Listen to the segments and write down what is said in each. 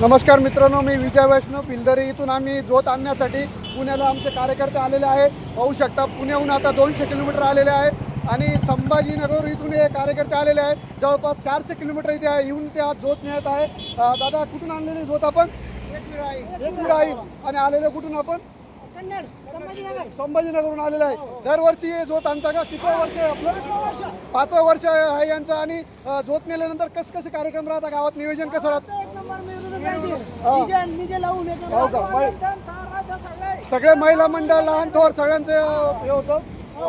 नमस्कार मित्रांनो मी विजय वैष्णव. पिलदरी इथून आम्ही जोत आणण्यासाठी पुण्याला आमचे कार्यकर्ते आलेले आहे पाहू शकता पुण्याहून आता दोनशे किलोमीटर आलेले आहे आणि संभाजीनगर इथून हे कार्यकर्ते आलेले आहेत. जवळपास चारशे किलोमीटर इथे आहे येऊन ते आज जोत नेत आहे. दादा कुठून आणलेली जोत आपण? एकविराई आणि आलेले कुठून आपण? संभाजीनगरहून आलेलं आहे. दरवर्षी हे जोत आणता का? किती वर्ष आहे आपलं. पाचवं वर्ष आहे यांचं आणि जोत नेल्यानंतर कसं कसे कार्यक्रम राहतात गावात नियोजन कसं राहतं? हो? बाई. नंबर सगळे. महिला मंडळ लहान थोर सगळ्यांचे हे होतं.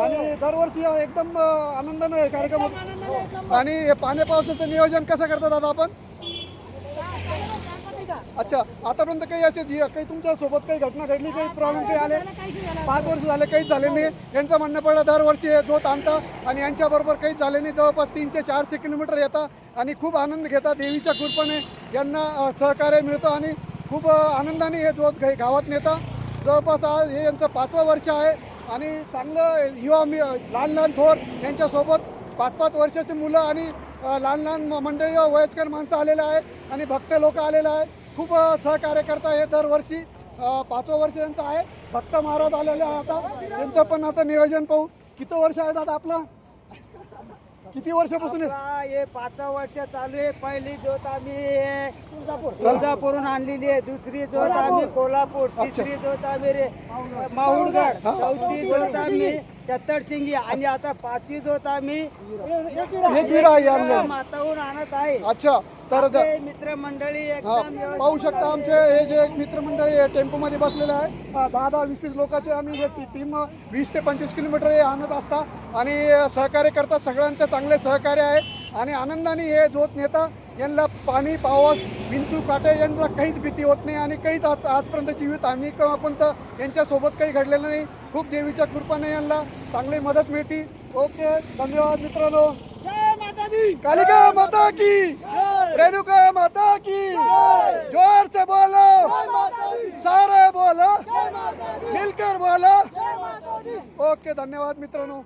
आणि दरवर्षी एकदम आनंदानं हे कार्यक्रम होतो. आणि हे पाण्या पावसाचं नियोजन कसं करतात आता आपण? अच्छा आतापर्यंत काही असे जी- काही तुमच्यासोबत काही घटना घडली काही प्रॉब्लेम काही आले? पाच वर्ष झाले काहीच झाले नाही. यांचं म्हणणं पडलं दरवर्षी हे जोत आणता आणि यांच्याबरोबर काहीच झाले नाही. जवळपास तीनशे चारशे किलोमीटर येतात आणि खूप आनंद घेतात देवीच्या कृपेने यांना सहकार्य मिळतं आणि खूप आनंदाने हे जोत गावात नेता. जवळपास आज हे यांचं पाचवं वर्ष आहे आणि चांगलं युवा मी लहान लहान थोर यांच्यासोबत पाच पाच वर्षाची मुलं आणि लहान लहान मंडळी वयस्कर माणसं आलेले आहे आणि भक्त लोक आलेले आहे खूप सहकार्य करता हे दरवर्षी पाचवं वर्ष यांचं आहे. भक्त महाराज आलेले आहे आता. त्यांचं पण आता नियोजन पाहू. किती वर्ष आहे दादा आपलं? किती वर्षापासून आहे? आपला हे पाच वर्ष चालू आहे. पहिली जोत आम्ही तुळजापूर तुळजापूरून आणलेली आहे. दुसरी जोत आम्ही कोल्हापूर. तिसरी जोत आम्ही रे माहुरगड चौथी जोत आम्ही सिंगी आणि आता पाचवी जोत आम्ही आहे. माताहून आणत आहे. अच्छा. तर द- आपले मित्रमंडळी हा, एकदम व्यवस्थित पाहू शकता आमचे हे जे एक मित्रमंडळी टेम्पोमध्ये बसलेले आहे. दहा दहा वीस वीस लोकांचे आम्ही टीम वीस ते पंचवीस किलोमीटर हे आणत असता आणि अ, सहकार्य करता सगळ्यांचं चांगले सहकार्य आहे. आणि आनंदाने हे जोत नेता यांना पाणी पाऊस विंचू काटे यांना काहीच भीती होत नाही आणि काहीच आज आजपर्यंत जीवित आम्ही किंवा पण तर यांच्यासोबत काही घडलेलं नाही. खूप देवीच्या कृपाने यांना चांगली मदत मिळते. ओके धन्यवाद मित्रांनो. जय माता दी कालिका माता की. रेणुका माता की. जोर से बोलो. सारे बोलो. मिलकर बोलो. ओके धन्यवाद मित्रांनो.